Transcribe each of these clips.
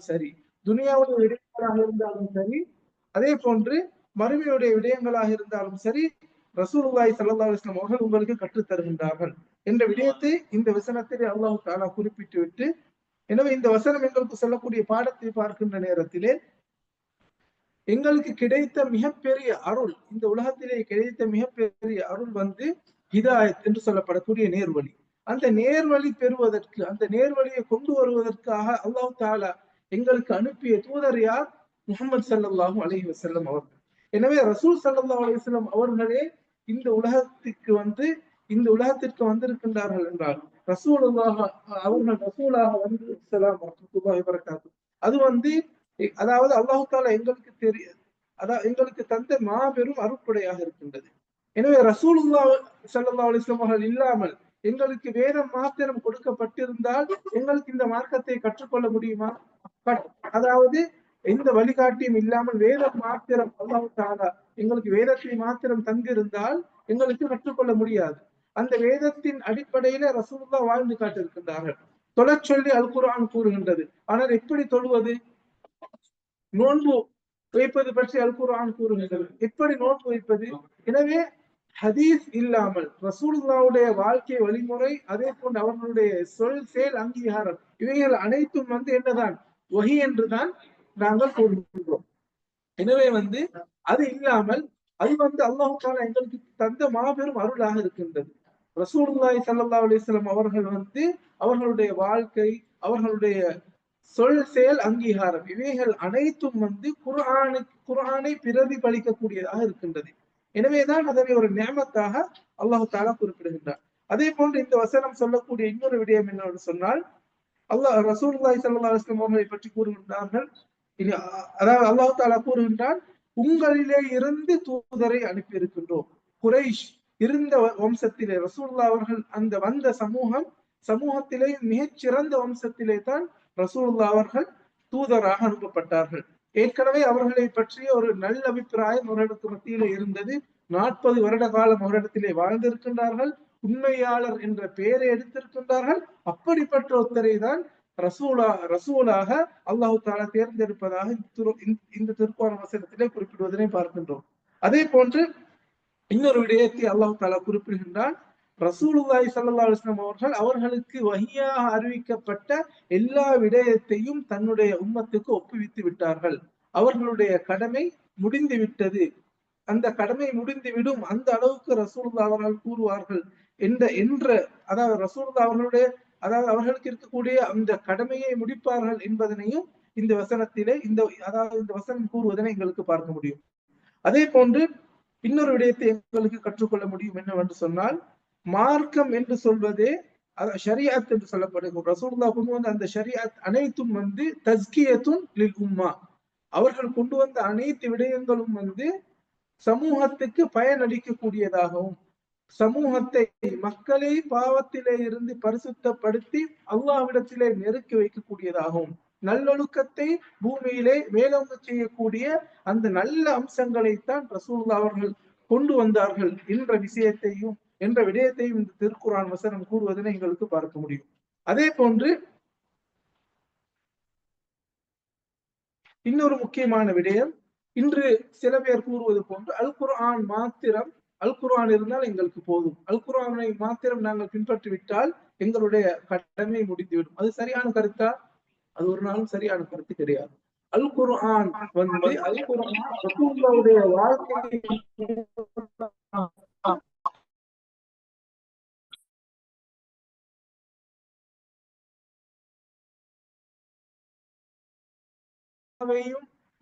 சரி. துனியாவுடைய விடயங்களாக இருந்தாலும் சரி அதே போன்று மறுமையுடைய விடயங்களாக இருந்தாலும் சரி ரசூலுல்லாய் ஸல்லல்லாஹு அலைஹி அவர்கள் உங்களுக்கு கற்றுத் தருகின்றார்கள் என்ற விடயத்தை இந்த வசனத்திலே அல்லாஹு தாலா குறிப்பிட்டு விட்டு எனவே இந்த வசனம் எங்களுக்கு சொல்லக்கூடிய பாடத்தை பார்க்கின்ற நேரத்திலே எங்களுக்கு கிடைத்த மிகப்பெரிய அருள் இந்த உலகத்திலே கிடைத்த மிகப்பெரிய அருள் வந்து ஹிதாயத் என்று சொல்லப்படக்கூடிய நேர்வழி. அந்த நேர்வழி பெறுவதற்கு அந்த நேர்வழியை கொண்டு வருவதற்காக அல்லாஹு தாலா எங்களுக்கு அனுப்பிய தூதர் யார்? முகமது சல்லாஹூ அலஹி வசல்லம் அவர்கள். எனவே ரசூல் சல்லா அலிஸ்லாம் அவர்களே இந்த உலகத்துக்கு வந்து இந்த உலகத்திற்கு வந்திருக்கின்றார்கள் என்றால் ரசூலாக அவர்கள் ரசூலாக வந்து இஸ்லாம் அது வந்து அதாவது அல்லாஹு தாலா எங்களுக்கு தெரிய அதாவது எங்களுக்கு தந்த மாபெரும் அருட்படையாக இருக்கின்றது. எனவே ரசூலுல்லா சல்லா அலிஸ்லாம் அவர்கள் இல்லாமல் எங்களுக்கு வேதம் மாத்திரம் கொடுக்கப்பட்டிருந்தால் எங்களுக்கு இந்த மார்க்கத்தை கற்றுக்கொள்ள முடியுமா? அதாவது எந்த வழிகாட்டியும் இல்லாமல் வேதம் மாத்திரம் அல்லாவுக்கான எங்களுக்கு வேதத்தை மாத்திரம் தந்திருந்தால் எங்களுக்கு கற்றுக்கொள்ள முடியாது. அந்த வேதத்தின் அடிப்படையில ரசூல்லா வாழ்ந்து காட்டிருக்கின்றார்கள் தொழச் சொல்லி அல் குரான் கூறுகின்றது. ஆனால் எப்படி தொழுவது? நோன்பு வைப்பது பற்றி அல் குரான் கூறுகின்றது. எப்படி நோன்பு வைப்பது? எனவே ஹதீஸ் இல்லாமல் ரசூல்லாவுடைய வாழ்க்கை வழிமுறை அதே போன்று அவர்களுடைய சொல் செயல் அங்கீகாரம் இவைகள் அனைத்தும் வந்து என்னதான்? ஒகி என்றுதான் நாங்கள் கூறுகின்றோம். எனவே வந்து அது இல்லாமல் அது வந்து அல்லாஹு தாலா எங்களுக்கு தந்த மாபெரும் அருளாக இருக்கின்றது. ரசூலுல்லாய் சல்லா அலிஸ்லாம் அவர்கள் வந்து அவர்களுடைய வாழ்க்கை அவர்களுடைய சொல் செயல் அங்கீகாரம் இவைகள் அனைத்தும் வந்து குரானு குரானை பிரதிபலிக்கக்கூடியதாக இருக்கின்றது. எனவேதான் அதனை ஒரு நியமத்தாக அல்லாஹு தாலா குறிப்பிடுகின்றார். அதே போன்று இந்த வசனம் சொல்லக்கூடிய இன்னொரு விடயம் என்னவென்று சொன்னால் அல்லாஹ் ரசூல்லாய் சல்லா அலுவலம் அவர்களை பற்றி கூறுகின்றார்கள். இனி அதாவது அல்லாஹு தாலா கூறுகின்றான் உங்களிலே இருந்து தூதரை அனுப்பியிருக்கின்றோம். குறைஷ் இருந்த வம்சத்திலே ரசூல்லா அவர்கள் அந்த வந்த சமூகம் சமூகத்திலே மிகச்சிறந்த வம்சத்திலே தான் ரசூல்லா அவர்கள் தூதராக அனுப்பப்பட்டார்கள். ஏற்கனவே அவர்களை பற்றிய ஒரு நல்ல அபிப்பிராயம் அவரிடத்து மத்தியிலே இருந்தது. நாற்பது வருட காலம் அவரிடத்திலே வாழ்ந்திருக்கின்றார்கள். உண்மையாளர் என்ற பெயரை எடுத்திருக்கின்றார்கள். அப்படிப்பட்ட ஒருத்தரை தான் ரசூலா ரசூலாக அல்லாஹு தாலா தேர்ந்தெடுப்பதாக இந்த திருப்பான வசனத்திலே குறிப்பிடுவதனை பார்க்கின்றோம். அதே போன்று இன்னொரு விடயத்தை அல்லாஹு தாலா குறிப்பிடுகின்றான். ரசூலுல்லாய் சல்லா அலுவலாம் அவர்கள் அவர்களுக்கு வகியாக அறிவிக்கப்பட்ட எல்லா விடயத்தையும் தன்னுடைய உம்மத்துக்கு ஒப்புவித்து விட்டார்கள். அவர்களுடைய கடமை முடிந்து விட்டது அந்த கடமை முடிந்து விடும் அந்த அளவுக்கு ரசூலுல்லா அவர்கள் கூறுவார்கள். என்ற என்ற அதாவது ரசூல்லா அவர்களுடைய அதாவது அவர்களுக்கு இருக்கக்கூடிய அந்த கடமையை முடிப்பார்கள் என்பதனையும் இந்த வசனத்திலே இந்த அதாவது இந்த வசனம் கூறுவதனை எங்களுக்கு பார்க்க முடியும். அதே போன்று இன்னொரு விடயத்தை எங்களுக்கு கற்றுக்கொள்ள முடியும் என்னவென்று சொன்னால் மார்க்கம் என்று சொல்வதே ஷரியாத் என்று சொல்லப்படுகிறது. ரசூல்லா கொண்டு வந்த அந்த ஷரியாத் அனைத்தும் வந்து தஸ்கியத்தும் லில் உம்மா. அவர்கள் கொண்டு வந்த அனைத்து விடயங்களும் வந்து சமூகத்துக்கு பயனளிக்கக்கூடியதாகவும் சமூகத்தை மக்களை பாவத்திலே இருந்து பரிசுத்தப்படுத்தி அல்லாவிடத்திலே நெருக்கி வைக்கக்கூடியதாகும். நல்லொழுக்கத்தை பூமியிலே மேலோங்க செய்யக்கூடிய அந்த நல்ல அம்சங்களைத்தான் ரசூல்லா அவர்கள் கொண்டு வந்தார்கள் என்ற விஷயத்தையும் என்ற விடயத்தையும் இந்த திருக்குறான் வசனம் கூறுவதனை எங்களுக்கு பார்க்க முடியும். அதே போன்று இன்னொரு முக்கியமான விடயம் இன்று சில பேர் கூறுவது போன்று அல் குர்ஆன் மாத்திரம் அல் குர்ஆன் இருந்தால் எங்களுக்கு போதும். அல் குர்ஆனை மாத்திரம் நாங்கள் பின்பற்றி விட்டால் எங்களுடைய கடமை முடிந்துவிடும். அது சரியான கருத்தா? அது ஒரு நாளும் சரியான கருத்து கிடையாது. அல் குர்ஆன் வந்து அல்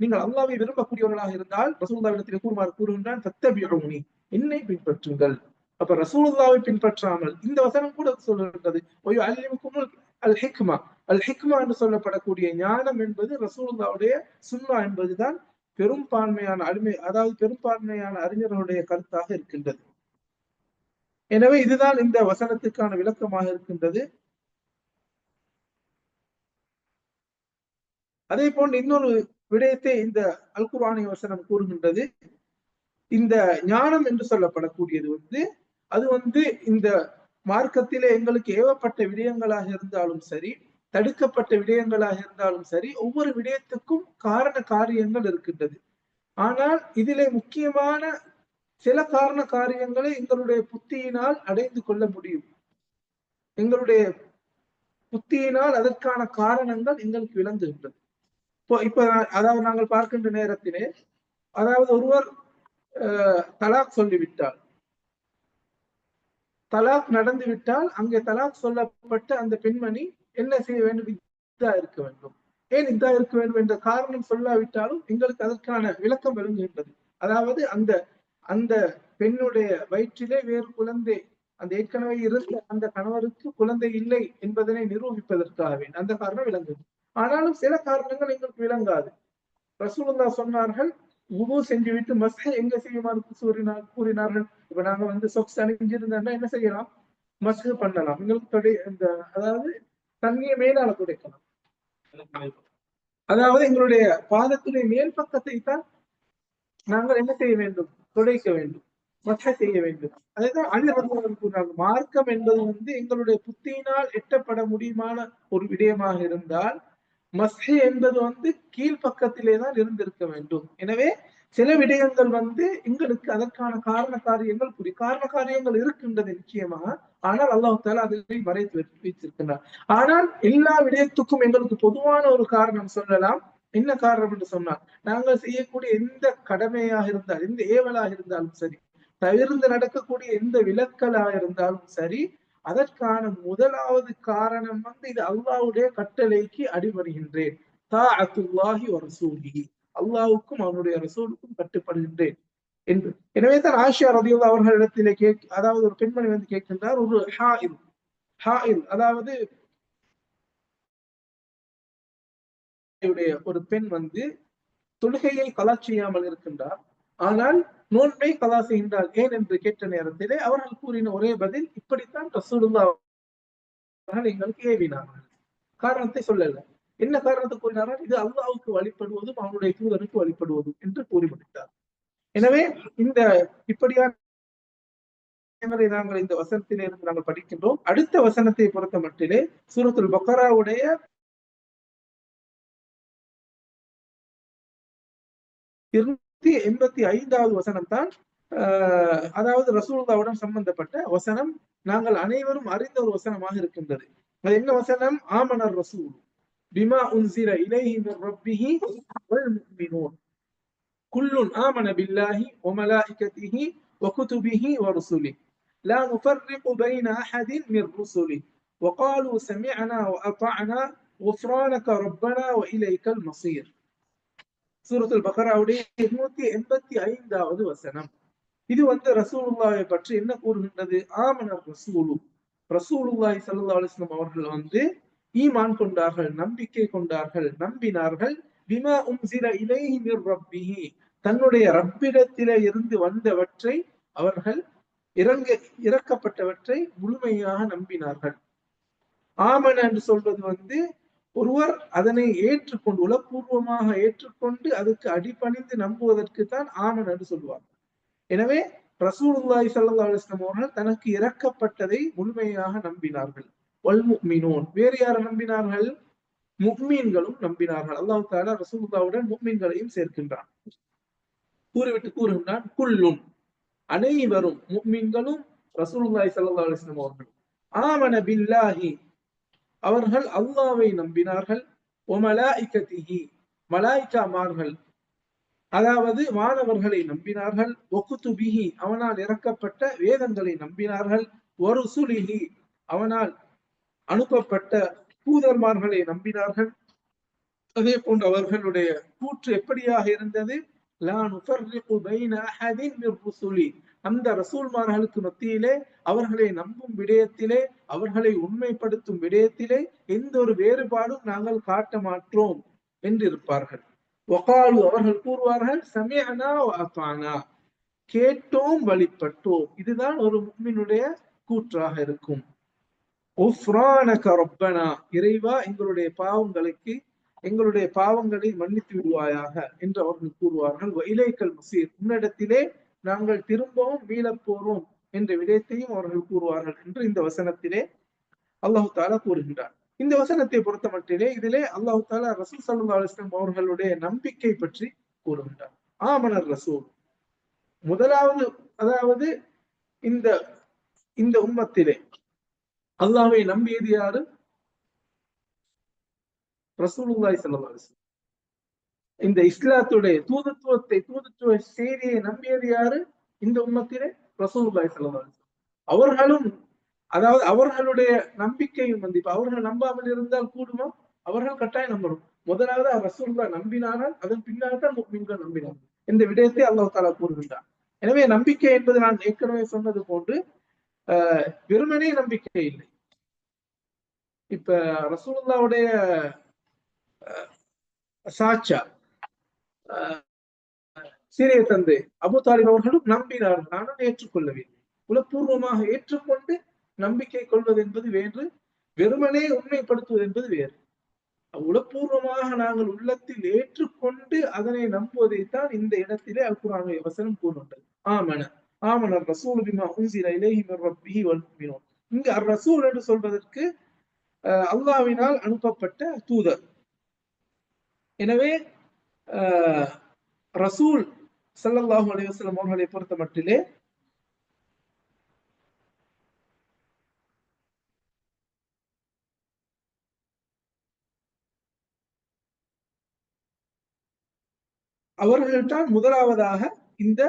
நீங்கள் அல்லாவை விரும்பக்கூடியவர்களாக இருந்தால் ரசூல்லாவிடத்தில் கூறுமாறு கூறுகின்றான் தத்தபியோனி என்னை பின்பற்றுங்கள். அப்ப ரசூலுல்லாவை பின்பற்றாமல் இந்த வசனம் கூட சொல்லுகின்றது ஒய் அல்லிமுக்கும் அல் ஹிக்மா அல் ஹிக்மா என்று சொல்லப்படக்கூடிய ஞானம் என்பது ரசூலுல்லாவுடைய சுன்னா என்பதுதான் பெரும்பான்மையான அடிமை அதாவது பெரும்பான்மையான அறிஞர்களுடைய கருத்தாக இருக்கின்றது. எனவே இதுதான் இந்த வசனத்துக்கான விளக்கமாக இருக்கின்றது. அதே போன்று இன்னொரு விடயத்தை இந்த அல்குரானி வசனம் கூறுகின்றது. இந்த ஞானம் என்று சொல்லப்படக்கூடியது வந்து அது வந்து இந்த மார்க்கத்திலே எங்களுக்கு ஏவப்பட்ட விடயங்களாக இருந்தாலும் சரி தடுக்கப்பட்ட விடயங்களாக இருந்தாலும் சரி ஒவ்வொரு விடயத்துக்கும் காரண காரியங்கள் இருக்கின்றது. ஆனால் இதிலே முக்கியமான சில காரண காரியங்களை எங்களுடைய புத்தியினால் அடைந்து கொள்ள முடியும். எங்களுடைய புத்தியினால் அதற்கான காரணங்கள் எங்களுக்கு விளங்குகின்றது. இப்போ இப்ப அதாவது நாங்கள் பார்க்கின்ற நேரத்திலே அதாவது ஒருவர் தலாக் சொல்லிவிட்டார் தலாக் நடந்து விட்டால் அங்கே தலாக் சொல்லப்பட்ட அந்த பெண்மணி என்ன செய்ய வேண்டும்? இதா இருக்க வேண்டும். ஏன் இதா இருக்க வேண்டும் என்ற காரணம் சொல்லாவிட்டாலும் எங்களுக்கு அதற்கான விளக்கம் விளங்குகின்றது அதாவது அந்த அந்த பெண்ணுடைய வயிற்றிலே வேறு குழந்தை அந்த ஏற்கனவே இருந்த அந்த கணவருக்கு குழந்தை இல்லை என்பதனை நிரூபிப்பதற்காகவே அந்த காரணம் விளங்குது ஆனாலும் சில காரணங்கள் எங்களுக்கு விளங்காது. ரசூலுல்லா சொன்னார்கள் உபு செஞ்சுவிட்டு மசை எங்க செய்யுமாறு கூறினார் கூறினார்கள். இப்ப நாங்க வந்து சொக்ஸ் அணிஞ்சிருந்தோம்னா என்ன செய்யலாம்? மஸ்ஹ பண்ணலாம். எங்களுக்கு இந்த அதாவது தண்ணியை மேலால துடைக்கலாம். அதாவது எங்களுடைய பாதத்துடைய மேல் பக்கத்தை தான் நாங்கள் என்ன செய்ய வேண்டும்? துடைக்க வேண்டும். மற்ற செய்ய வேண்டும். அதுதான் அழிவர்கள் கூறினாங்க மார்க்கம் என்பது வந்து எங்களுடைய புத்தியினால் எட்டப்பட முடியுமான ஒரு விடயமாக இருந்தால் மஸ்ஹி என்பது வந்து கீழ்ப்பக்கத்திலே தான் இருந்திருக்க வேண்டும். எனவே சில விடயங்கள் வந்து எங்களுக்கு அதற்கான காரண காரியங்கள் புரி காரண காரியங்கள் இருக்கின்றது நிச்சயமாக ஆனால் அல்லாஹு தாலா அதை வரைத்து வைத்திருக்கின்றார். ஆனால் எல்லா விடயத்துக்கும் எங்களுக்கு பொதுவான ஒரு காரணம் சொல்லலாம். என்ன காரணம் என்று சொன்னால் நாங்கள் செய்யக்கூடிய எந்த கடமையாக இருந்தால் எந்த ஏவலாக இருந்தாலும் சரி தவிர்ந்து நடக்கக்கூடிய எந்த விலக்கலாக இருந்தாலும் சரி அதற்கான முதலாவது காரணம் வந்து இது அல்லாவுடைய கட்டளைக்கு அடிபடுகின்றேன். தா அத்துல்லாஹி ஒரு அல்லாவுக்கும் அவனுடைய ரசூலுக்கும் கட்டுப்படுகின்றேன். என்று. எனவே தான் ஆஷியா ரதியுல்லா அவர்களிடத்திலே கேக் அதாவது ஒரு பெண்மணி வந்து கேட்கின்றார் ஒரு ஹாயில். ஹாயில் அதாவது ஒரு பெண் வந்து தொழுகையை கலா செய்யாமல் இருக்கின்றார். ஆனால் நோன்பை கலா செய்கின்றார் ஏன் என்று கேட்ட நேரத்திலே அவர்கள் கூறின ஒரே பதில் இப்படித்தான் ரசூலுல்லா எங்களுக்கு ஏவினார்கள். காரணத்தை சொல்லல. என்ன காரணத்தை கூறினார்கள்? இது அல்லாவுக்கு வழிபடுவதும் அவனுடைய தூதனுக்கு வழிபடுவதும் என்று கூறி முடித்தார் எனவே இந்த இப்படியான நாங்கள் இந்த வசனத்திலே இருந்து நாங்கள் படிக்கின்றோம். அடுத்த வசனத்தை பொறுத்த மட்டிலே சூரத்துல் பக்கராவுடைய இருநூத்தி எண்பத்தி ஐந்தாவது வசனம் தான் அதாவது ரசூல்லாவுடன் சம்பந்தப்பட்ட வசனம் நாங்கள் அனைவரும் அறிந்த ஒரு வசனமாக இருக்கின்றது அது என்ன வசனம் ஆமனர் ரசூல் பிமா உன்சிர இலைஹி மின் ரப்பிஹி வல் முஃமினூன் குல்லுன் ஆமன பில்லாஹி வமலாயிகத்திஹி وكتبه ورسله لا نفرق بين أحد من رسله وقالوا سمعنا وأطعنا غفرانك ربنا وإليك المصير சூரத்துல் பக்கராவுடைய இருநூத்தி எண்பத்தி ஐந்தாவது வசனம். இது வந்து ரசூலுல்லாவை பற்றி என்ன கூறுகின்றது? ஆமனர் ரசூலு. ரசூலுல்லாய் சல்லா அலிஸ்லாம் அவர்கள் வந்து ஈமான் கொண்டார்கள் நம்பிக்கை கொண்டார்கள் நம்பினார்கள். விமா உம்சில இலைஹி மிர் ரப்பிஹி. தன்னுடைய ரப்பிடத்திலே இருந்து வந்தவற்றை அவர்கள் இறங்க இறக்கப்பட்டவற்றை முழுமையாக நம்பினார்கள். ஆமன் என்று சொல்வது வந்து ஒருவர் அதனை ஏற்றுக்கொண்டு உளப்பூர்வமாக ஏற்றுக்கொண்டு அதுக்கு அடிபணிந்து நம்புவதற்கு தான் ஆமன் என்று சொல்லுவாங்க எனவே ரசூலுல்லாய் சல்லா அலிஸ்லாம் அவர்கள் தனக்கு இறக்கப்பட்டதை முழுமையாக நம்பினார்கள். வல் முக்மினோன் வேறு யாரை நம்பினார்கள்? முக்மீன்களும் நம்பினார்கள். அல்லாஹு தாலா ரசூலுல்லாவுடன் முக்மீன்களையும் சேர்க்கின்றான். கூறிவிட்டு கூறுகின்றான் குல்லுன். அனைவரும் முக்மீன்களும் ரசூலுல்லாய் சல்லா அலிஸ்லாம் அவர்களும் ஆமன பில்லாஹி. அவர்கள் அல்லாவை நம்பினார்கள். ஒமலாய்கத்திஹி மலாய்க்காமார்கள். அதாவது மாணவர்களை நம்பினார்கள். ஒக்குத்துபிகி அவனால் இறக்கப்பட்ட வேதங்களை நம்பினார்கள். ஒரு சுலிஹி அவனால் அனுப்பப்பட்ட தூதர்மார்களை நம்பினார்கள். அதே போன்று அவர்களுடைய கூற்று எப்படியாக இருந்தது? அந்த ரசூல்மார்களுக்கு மத்தியிலே அவர்களை நம்பும் விடயத்திலே அவர்களை உண்மைப்படுத்தும் விடயத்திலே எந்த ஒரு வேறுபாடும் நாங்கள் காட்ட மாற்றோம் என்று இருப்பார்கள் ஒகாலு அவர்கள் கூறுவார்கள் சமயனா வாத்தானா கேட்டோம் வழிபட்டோம். இதுதான் ஒரு முக்மினுடைய கூற்றாக இருக்கும். ரொப்பனா. இறைவா எங்களுடைய பாவங்களுக்கு எங்களுடைய பாவங்களை மன்னித்து விடுவாயாக என்று அவர்கள் கூறுவார்கள். இலைக்கல் முசீர். உன்னிடத்திலே நாங்கள் திரும்பவும் மீளப் போறோம் என்ற விடயத்தையும் அவர்கள் கூறுவார்கள் என்று இந்த வசனத்திலே அல்லாஹு தாலா கூறுகின்றார் இந்த வசனத்தை பொறுத்த மட்டிலே இதிலே அல்லாஹு தாலா ரசூல் சல்லா அலுவலம் அவர்களுடைய நம்பிக்கை பற்றி கூறுகின்றார் ஆமனர் ரசூல். முதலாவது அதாவது இந்த இந்த உம்மத்திலே அல்லாவை நம்பியது யாரு? ரசூலுல்லாய் சல்லா அலுவலம் இந்த இஸ்லாத்துடைய தூதத்துவத்தை தூதத்துவ செய்தியை நம்பியது யாரு? இந்த உம்மத்திலே ரசூல்லாய் சல்லா அவர்களும் அதாவது அவர்களுடைய நம்பிக்கையும் வந்து இப்ப அவர்கள் நம்பாமல் இருந்தால் கூடுமா? அவர்கள் கட்டாயம் நம்பணும். முதலாவது ரசூல்லா நம்பினாரால் அதன் பின்னால் தான் முக்மீன்கள் நம்பினார்கள். இந்த விடயத்தை அல்லாஹ் தாலா கூறுகின்றார் எனவே நம்பிக்கை என்பது நான் ஏற்கனவே சொன்னது போன்று ஆஹ் வெறுமனே நம்பிக்கை இல்லை. இப்ப ரசூல்லாவுடைய சாச்சா சீரிய தந்தை அபு தாலிப் அவர்களும் நம்பினார்கள். நானும் ஏற்றுக்கொள்ளவில்லை. குலப்பூர்வமாக ஏற்றுக்கொண்டு நம்பிக்கை கொள்வது என்பது வேறு வெறுமனே உண்மைப்படுத்துவது என்பது வேறு. உளப்பூர்வமாக நாங்கள் உள்ளத்தில் ஏற்றுக்கொண்டு அதனை நம்புவதைத்தான் இந்த இடத்திலே அல்குரானுடைய வசனம் கூறுகின்றது. ஆமன ஆமன ரசூல் பிமா உன்சில இலேஹி மிர் ரப்பிஹி வல் முஃமினூன் இங்கு அர் ரசூல் என்று சொல்வதற்கு அல்லாவினால் அனுப்பப்பட்ட தூதர். எனவே ரசூல் சல்லல்லாஹு அலைஹி அவர்களை பொறுத்த மட்டிலே அவர்கள்தான் முதலாவதாக இந்த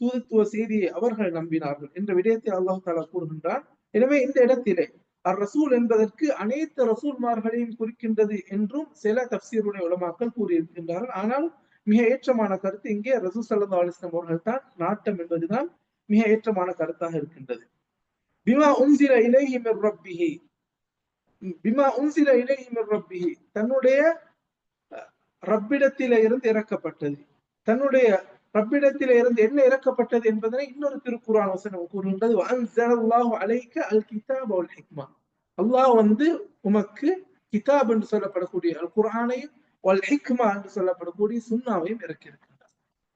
தூதுத்துவ செய்தியை அவர்கள் நம்பினார்கள் என்ற விடயத்தை அல்லாஹு தாலா கூறுகின்றான். எனவே இந்த இடத்திலே அர் ரசூல் என்பதற்கு அனைத்து ரசூல்மார்களையும் குறிக்கின்றது என்றும் சில தப்சீருடைய உலமாக்கள் கூறியிருக்கின்றார்கள். ஆனால் மிக ஏற்றமான கருத்து இங்கே ரசூல் சல்லா அலிஸ்லாம் அவர்கள் தான் நாட்டம் என்பதுதான் மிக ஏற்றமான கருத்தாக இருக்கின்றது. பிமா உன்சில இலேஹி மிர் ரப்பிஹி. பிமா உன்சில இலேஹி மிர் ரப்பிஹி. தன்னுடைய ரப்பிடத்தில இருந்து இறக்கப்பட்டது. தன்னுடைய ரப்பிடத்தில இருந்து என்ன இறக்கப்பட்டது என்பதனை இன்னொரு திருக்குறான் வசனம் கூறுகின்றது. அன்சலல்லாஹு அலைக்க அல் கிதாப் அல் ஹிக்மா. அல்லாஹ் வந்து உமக்கு கிதாப் என்று சொல்லப்படக்கூடிய அல் குரானையும் அல் ஹிக்மா என்று சொல்லப்படக்கூடிய சுண்ணாவையும் இறக்கியிருக்கின்றார்.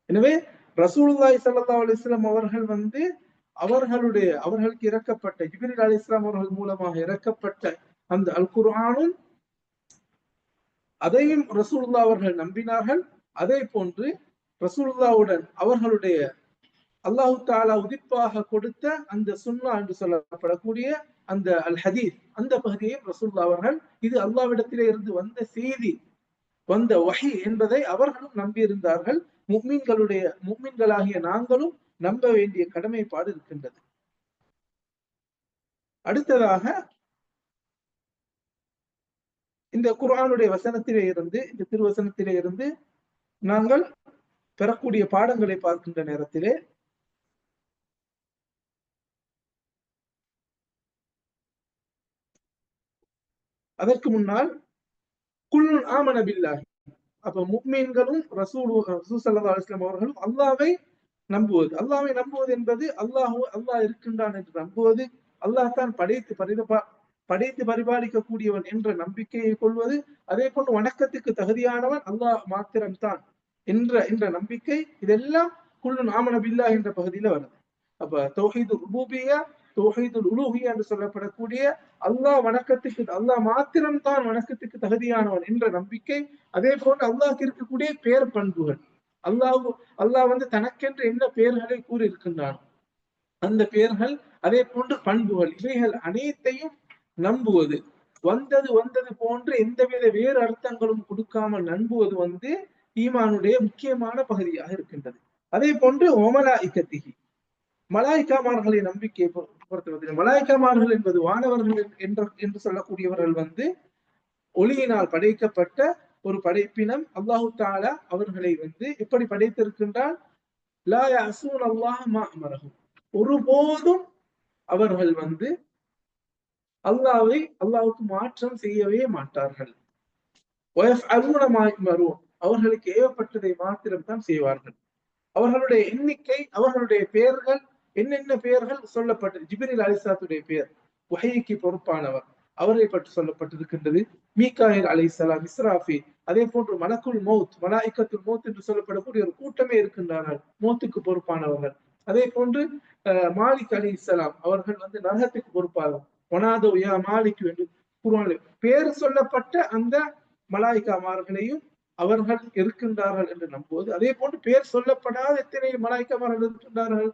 எனவே ரசூலுல்லாய் சல்லா அலிஸ்லாம் அவர்கள் வந்து அவர்களுடைய அவர்களுக்கு இறக்கப்பட்ட ஜிபிரில் அலி இஸ்லாம் அவர்கள் மூலமாக இறக்கப்பட்ட அந்த அல் குர்ஆனும் அதையும் ரசூலுல்லா அவர்கள் நம்பினார்கள். அதே போன்று ரசூல்லாவுடன் அவர்களுடைய அல்லாஹு தாலா உதிப்பாக கொடுத்த அந்த சுன்னா என்று சொல்லப்படக்கூடிய அந்த அல் ஹதீர் அந்த பகுதியையும் ரசூல்லா அவர்கள் இது அல்லாவிடத்திலே இருந்து வந்த செய்தி வந்த வகை என்பதை அவர்களும் நம்பியிருந்தார்கள். முக்மீன்களுடைய முக்மீன்களாகிய நாங்களும் நம்ப வேண்டிய கடமைப்பாடு இருக்கின்றது. அடுத்ததாக இந்த குரானுடைய வசனத்திலே இருந்து இந்த திருவசனத்திலே இருந்து நாங்கள் பெறக்கூடிய பாடங்களை பார்க்கின்ற நேரத்திலே அதற்கு முன்னால் குல் ஆமனபில்லாகி அப்ப முக்மீன்களும் ரசூல் ரசூல் சல்லா அவர்களும் அல்லாவை நம்புவது. அல்லாவை நம்புவது என்பது அல்லாஹ் அல்லாஹ் இருக்கின்றான் என்று நம்புவது அல்லாஹ் தான் படைத்து பரிதபா படைத்து பரிபாலிக்கக்கூடியவன் என்ற நம்பிக்கையை கொள்வது அதே போன்று வணக்கத்துக்கு தகுதியானவன் அல்லாஹ் மாத்திரம்தான். என்ற என்ற நம்பிக்கை இதெல்லாம் குள்ளு நாமன பில்லா என்ற பகுதியில வருது. அப்ப தௌஹீது ருபூபியா தௌஹீது உலூஹியா என்று சொல்லப்படக்கூடிய அல்லாஹ் வணக்கத்துக்கு அல்லாஹ் மாத்திரம்தான் வணக்கத்துக்கு தகுதியானவன் என்ற நம்பிக்கை அதே போன்று அல்லாஹ் இருக்கக்கூடிய பேர் பண்புகள். அல்லாஹ் அல்லாஹ் வந்து தனக்கென்று என்ன பெயர்களை கூறியிருக்கின்றான் அந்த பெயர்கள் அதே போன்று பண்புகள் இவைகள் அனைத்தையும் நம்புவது. வந்தது வந்தது போன்று எந்தவித வேறு அர்த்தங்களும் கொடுக்காமல் நம்புவது வந்து ஈமானுடைய முக்கியமான பகுதியாக இருக்கின்றது. அதே போன்று ஒமலா இக்கத்திகி மலாய்க்காமார்களை நம்பிக்கை பொறுத்தவரை மலாய்க்காமார்கள் என்பது வானவர்கள் என்ற என்று சொல்லக்கூடியவர்கள் வந்து ஒளியினால் படைக்கப்பட்ட ஒரு படைப்பினம். அல்லாஹு தாலா அவர்களை வந்து எப்படி படைத்திருக்கின்றால் லா அசூன் அல்லாஹ் மா ஒருபோதும் அவர்கள் வந்து அல்லாவை அல்லாவுக்கு மாற்றம் செய்யவே மாட்டார்கள். அவர்களுக்கு ஏவப்பட்டதை மாத்திரம் தான் செய்வார்கள். அவர்களுடைய எண்ணிக்கை அவர்களுடைய பெயர்கள் என்னென்ன பெயர்கள் சொல்லப்பட்டது ஜிபிரில் அலிசாத்துடைய பெயர் வகைக்கு பொறுப்பானவர். அவரை பற்றி சொல்லப்பட்டிருக்கின்றது மீகாயில் அலை சலாம் இஸ்ராஃபி அதே போன்று மலக்குல் மௌத் மலாய்க்கத்துல் மௌத் என்று சொல்லப்படக்கூடிய ஒரு கூட்டமே இருக்கின்றார்கள் மௌத்துக்கு பொறுப்பானவர்கள். அதே போன்று மாலிக் அலி இஸ்லாம் அவர்கள் வந்து நரகத்துக்கு பொறுப்பாகும் ஒனாதோ யா மாலிக் என்று குர்ஆனில் பேர் சொல்லப்பட்ட அந்த மலாய்க்காமார்களையும் அவர்கள் இருக்கின்றார்கள் என்று நம்புவது. அதே போன்று பேர் சொல்லப்படாத எத்தனை மலாய்க்கமார்கள் இருக்கின்றார்கள்?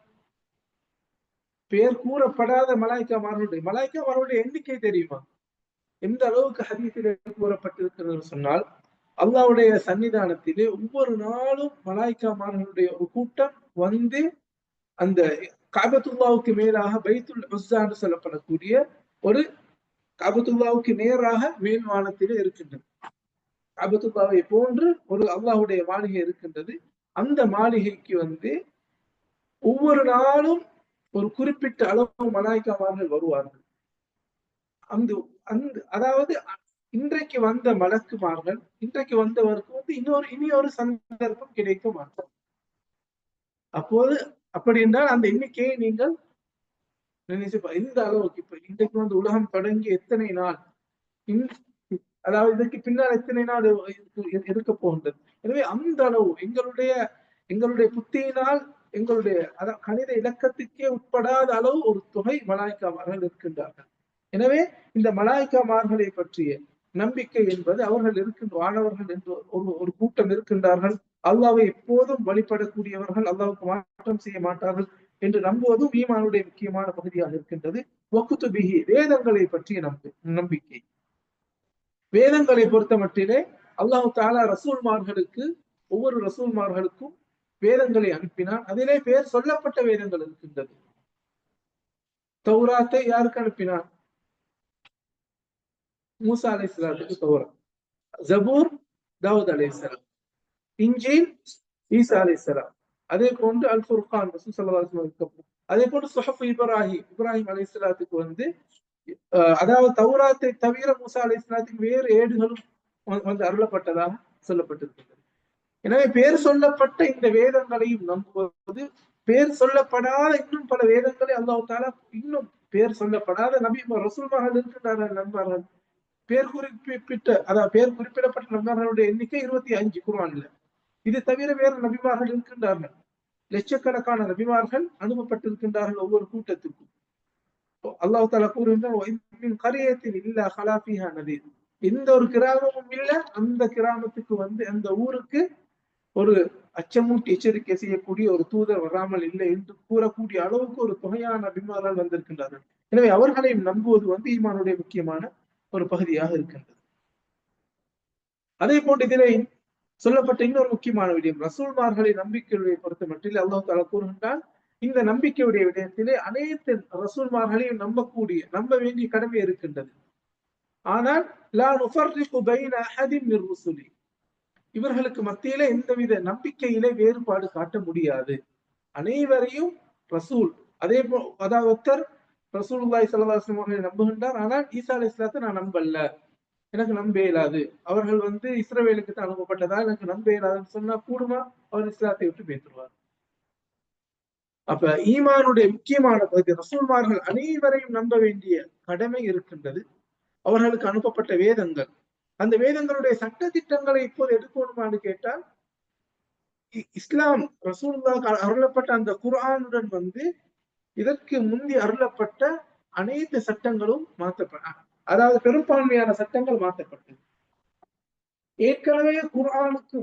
பேர் கூறப்படாத மலாய்க்கமார்களுடைய மலாய்க்கமார்களுடைய எண்ணிக்கை தெரியுமா? எந்த அளவுக்கு ஹதீஸிலே கூறப்பட்டிருக்கிறது சொன்னால் அல்லாவுடைய சன்னிதானத்திலே ஒவ்வொரு நாளும் மலாய்க்காமார்களுடைய ஒரு கூட்டம் வந்து அந்த காபத்துல்லாவுக்கு மேலாக பைத்துல் என்று சொல்லப்படக்கூடிய ஒரு காபத்துல்லாவுக்கு நேராக மேல்வானத்திலே இருக்கின்றது. அபதுல்லாவை போன்று ஒரு அல்லாஹுடைய மாளிகை இருக்கின்றது. அந்த மாளிகைக்கு வந்து ஒவ்வொரு நாளும் ஒரு குறிப்பிட்ட அளவு மலாய்க்காமார்கள் வருவார்கள். அந்த அந்த அதாவது இன்றைக்கு வந்த மலக்குமார்கள் இன்றைக்கு வந்தவருக்கு வந்து இன்னொரு இனி ஒரு சந்தர்ப்பம் கிடைக்க மாட்டோம் அப்போது அப்படி என்றால் அந்த எண்ணிக்கையை நீங்கள் நினைச்சு இந்த அளவுக்கு இப்ப இன்றைக்கு வந்து உலகம் தொடங்கி எத்தனை நாள்? அதாவது இதற்கு பின்னால் எத்தனை நாள் இருக்க போகின்றது? எனவே அந்த அளவு எங்களுடைய எங்களுடைய புத்தியினால் எங்களுடைய கணித இலக்கத்துக்கே உட்படாத அளவு ஒரு தொகை மலாய்க்காமார்கள் இருக்கின்றார்கள். எனவே இந்த மலாய்க்காமார்களை பற்றிய நம்பிக்கை என்பது அவர்கள் இருக்கின்ற வானவர்கள் என்று ஒரு ஒரு கூட்டம் இருக்கின்றார்கள். அல்லாவை எப்போதும் வழிபடக்கூடியவர்கள் அல்லாவுக்கு மாற்றம் செய்ய மாட்டார்கள் என்று நம்புவதும் ஈமானுடைய முக்கியமான பகுதியாக இருக்கின்றது. ஒக்குத்து பிகி வேதங்களை பற்றிய நம்பி நம்பிக்கை. வேதங்களை பொறுத்த மட்டிலே அல்லாஹு தாலா ரசூல்மார்களுக்கு ஒவ்வொரு ரசூல்மார்களுக்கும் வேதங்களை அனுப்பினான். அதிலே பெயர் சொல்லப்பட்ட வேதங்கள் இருக்கின்றது. தௌராத்தை யாருக்கு அனுப்பினான்? மூசா அலை இஸ்லாத்துக்கு தௌரா. ஜபூர் தாவூத் அலை இஸ்லாம் இன்ஜீல் ஈசா அலை இஸ்லாம் அதே போன்று அல் ஃபுர்கான் ரசூல் சல்லா அதே போன்று சுஹப் இப்ராஹிம் இப்ராஹிம் அலை இஸ்லாத்துக்கு வந்து அதாவது தௌராத்தை தவிர மூசா அலை இஸ்லாத்துக்கு வேறு ஏடுகளும் வந்து அருளப்பட்டதாக சொல்லப்பட்டிருக்கிறது. எனவே பேர் சொல்லப்பட்ட இந்த வேதங்களையும் நம்புவது பேர் சொல்லப்படாத இன்னும் பல வேதங்களை அல்லாஹு தாலா இன்னும் பேர் சொல்லப்படாத நபி ரசூல்மார்கள் இருக்கின்றார்கள் நண்பர்கள். பேர் குறிப்பிட்ட அதாவது பேர் குறிப்பிடப்பட்ட நண்பர்களுடைய எண்ணிக்கை இருபத்தி அஞ்சு குர்ஆன்ல. இது தவிர வேறு நபிமார்கள் இருக்கின்றார்கள். லட்சக்கணக்கான நபிமார்கள் அனுப்பப்பட்டிருக்கின்றார்கள் ஒவ்வொரு கூட்டத்துக்கும் அல்லாஹு தாலா கூறுகின்றான் கரியத்தின் எந்த ஒரு கிராமமும் இல்ல அந்த கிராமத்துக்கு வந்து அந்த ஊருக்கு ஒரு அச்சமூட்டி எச்சரிக்கை செய்யக்கூடிய ஒரு தூதர் வராமல் இல்லை என்று கூறக்கூடிய அளவுக்கு ஒரு தொகையான அபிமானால் வந்திருக்கின்றார்கள். எனவே அவர்களையும் நம்புவது வந்து ஈமானுடைய முக்கியமான ஒரு பகுதியாக இருக்கின்றது. அதே போன்று இதிலே சொல்லப்பட்ட இன்னொரு முக்கியமான விடயம் ரசூல்மார்களை நம்பிக்கையுடைய பொறுத்த மட்டில் அல்லாஹ் தாலா கூறுகின்றான் இந்த நம்பிக்கையுடைய விடயத்திலே அனைத்து ரசூல்மார்களையும் நம்பக்கூடிய நம்ப வேண்டிய கடமை இருக்கின்றது. ஆனால் லா நுஃபர்ரிகு பைன அஹதின் மிர் ருசுலி. இவர்களுக்கு மத்தியில எந்தவித நம்பிக்கையிலே வேறுபாடு காட்ட முடியாது. அனைவரையும் ரசூல் அதே போ அதாவது ஒருத்தர் ரசூலுல்லாய் சல்லாஸ்லம் அவர்களை நம்புகின்றார். ஆனால் ஈசா அலி இஸ்லாத்தை நான் நம்பல்ல எனக்கு நம்ப இயலாது அவர்கள் வந்து இஸ்ரவேலுக்கு தான் அனுப்பப்பட்டதா? எனக்கு நம்ப இயலாதுன்னு சொன்னா கூடுமா? அவர் இஸ்லாத்தை விட்டு பேசுவார் அப்ப ஈமானுடைய முக்கியமான பகுதி ரசூல்மார்கள் அனைவரையும் நம்ப வேண்டிய கடமை இருக்கின்றது. அவர்களுக்கு அனுப்பப்பட்ட வேதங்கள். அந்த வேதங்களுடைய சட்ட திட்டங்களை இப்போது எடுக்கணுமான்னு கேட்டால் இஸ்லாம் ரசூல்லா அருளப்பட்ட அந்த குர்ஆனுடன் வந்து இதற்கு முந்தி அருளப்பட்ட அனைத்து சட்டங்களும் மாற்றப்பட்ட அதாவது பெரும்பான்மையான சட்டங்கள் மாற்றப்பட்டது ஏற்கனவே குர்ஆனுக்கு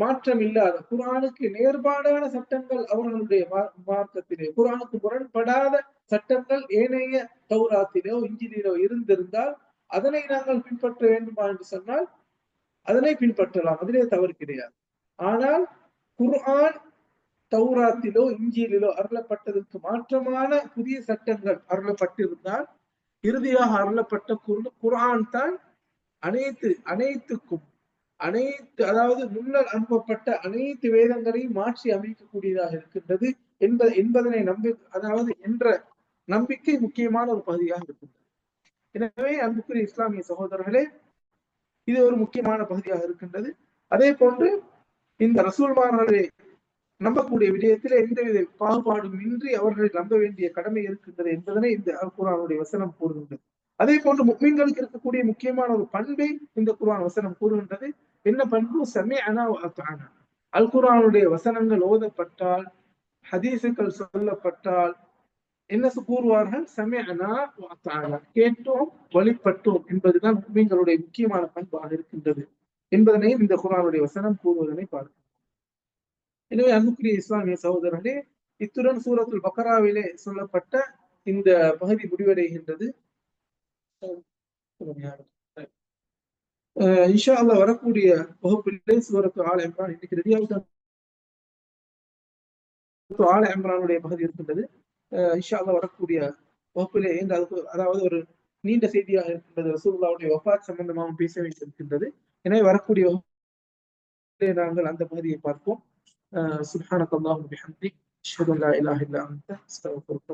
மாற்றம் இல்லாத குர்ஆனுக்கு நேர்பாடான சட்டங்கள் அவர்களுடைய மார்க்கத்திலே. குரானுக்கு முரண்படாத சட்டங்கள் ஏனைய தௌராத்திலோ இஞ்சிலோ இருந்திருந்தால் அதனை நாங்கள் பின்பற்ற வேண்டுமா என்று சொன்னால் அதனை பின்பற்றலாம். அதிலே தவறு கிடையாது. ஆனால் குர்ஆன் தௌராத்திலோ இஞ்சியிலோ அருளப்பட்டதற்கு மாற்றமான புதிய சட்டங்கள் அருளப்பட்டிருந்தால் இறுதியாக அருளப்பட்ட குர்ஆன் தான் அனைத்து அனைத்துக்கும் அனைத்து அதாவது முன்னர் அனுப்பப்பட்ட அனைத்து வேதங்களையும் மாற்றி அமைக்கக்கூடியதாக இருக்கின்றது என்பது என்பதனை நம்பி அதாவது என்ற நம்பிக்கை முக்கியமான ஒரு பகுதியாக இருக்கின்றது. எனவே அன்புக்குரிய இஸ்லாமிய சகோதரர்களே இது ஒரு முக்கியமான பகுதியாக இருக்கின்றது. அதே போன்று இந்த ரசூல்மார்களை நம்பக்கூடிய விடயத்தில் எந்தவித பாகுபாடும் இன்றி அவர்களை நம்ப வேண்டிய கடமை இருக்கின்றது என்பதனை இந்த குரானுடைய வசனம் கூறுகின்றது. அதே போன்று முக்மீன்களுக்கு இருக்கக்கூடிய முக்கியமான ஒரு பண்பை இந்த குரான் வசனம் கூறுகின்றது. என்ன பண்பு? சமே அனா அல் குரானுடைய வசனங்கள் ஓதப்பட்டால் ஹதீசுகள் சொல்லப்பட்டால் என்ன கூறுவார்கள்? சமயனா கேட்டோம் வழிபட்டோம் என்பதுதான் முக்மீன்களுடைய முக்கியமான பண்பாக இருக்கின்றது என்பதனையும் இந்த குரானுடைய வசனம் கூறுவதனை பார்க்கிறோம் எனவே அன்புக்குரிய இஸ்லாமிய சகோதரர்களே இத்துடன் சூரத்துல் பக்கராவிலே சொல்லப்பட்ட இந்த பகுதி முடிவடைகின்றது. இன்ஷா அல்லா வரக்கூடிய வகுப்பிலே சூரத்து ஆல் எம்ரான் இன்னைக்கு ரெடியாக ஆல் எம்ரானுடைய பகுதி இருக்கின்றது. இன்ஷா அல்லா வரக்கூடிய வகுப்பிலே அதுக்கு அதாவது ஒரு நீண்ட செய்தியாக இருக்கின்றது ரசூல்லாவுடைய வஃபாத் சம்பந்தமாகவும் பேச வேண்டியிருக்கின்றது எனவே வரக்கூடிய வகுப்பிலே நாங்கள் அந்த பகுதியை பார்ப்போம். சுப்ஹானக் அல்லாஹு பிஹம்திக் அஷ்ஹது அல்லா இலாஹ இல்லா அன்த அஸ்தக்ஃபிருக்க